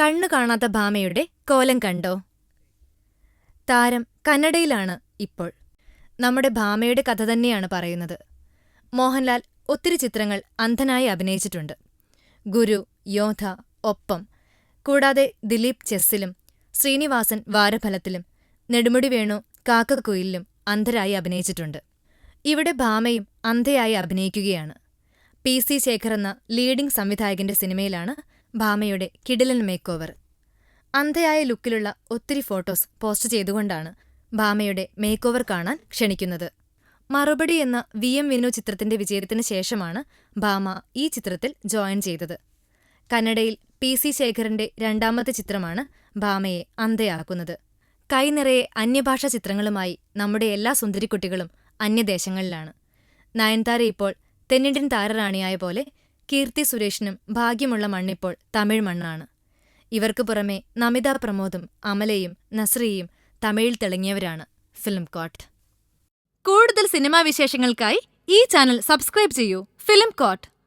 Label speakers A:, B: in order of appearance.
A: കണ്ണു കാണാത്ത ഭാമയുടെ കോലം കണ്ടോ? താരം കന്നഡയിലാണ് ഇപ്പോൾ. നമ്മുടെ ഭാമയുടെ കഥ തന്നെയാണ് പറയുന്നത്. മോഹൻലാൽ ഒത്തിരി ചിത്രങ്ങൾ അന്ധനായി അഭിനയിച്ചിട്ടുണ്ട്. ഗുരു യോധ ഒപ്പം. കൂടാതെ ദിലീപ് ചെസ്സിലും ശ്രീനിവാസൻ വാരഫലത്തിലും നെടുമുടി വേണു കാക്കക്കുയിലും അന്ധരായി അഭിനയിച്ചിട്ടുണ്ട്. ഇവിടെ ഭാമയും അന്ധയായി അഭിനയിക്കുകയാണ്. പി സി ശേഖർ എന്ന ലീഡിംഗ് സംവിധായകന്റെ സിനിമയിലാണ് ഭാമയുടെ കിടിലൻ മേക്ക് ഓവർ അന്ധയായ ലുക്കിലുള്ള ഒത്തിരി ഫോട്ടോസ് പോസ്റ്റ് ചെയ്തുകൊണ്ടാണ് ഭാമയുടെ മേക്ക് ഓവർ കാണാൻ ക്ഷണിക്കുന്നത്. മറുപടി എന്ന വി എം വിനു ചിത്രത്തിന്റെ വിജയത്തിന് ശേഷമാണ് ഭാമ ഈ ചിത്രത്തിൽ ജോയിൻ ചെയ്തത്. കന്നഡയിൽ പി സി ശേഖറിന്റെ രണ്ടാമത്തെ ചിത്രമാണ് ഭാമയെ അന്ധയാക്കുന്നത്. കൈനിറയെ അന്യഭാഷാ ചിത്രങ്ങളുമായി നമ്മുടെ എല്ലാ സുന്ദരിക്കുട്ടികളും അന്യദേശങ്ങളിലാണ്. നയൻതാര ഇപ്പോൾ തെന്നിന്ത്യൻ താരറാണിയായ പോലെ കീർത്തി സുരേഷിനും ഭാഗ്യമുള്ള മണ്ണിപ്പോൾ തമിഴ് മണ്ണാണ്. ഇവർക്ക് പുറമെ നമിത പ്രമോദും അമലയും നസ്രിയയും തമിഴിൽ തിളങ്ങിയവരാണ്. Film court. കൂടുതൽ സിനിമാ വിശേഷങ്ങൾക്കായി ഈ ചാനൽ സബ്സ്ക്രൈബ് ചെയ്യൂ. Film court.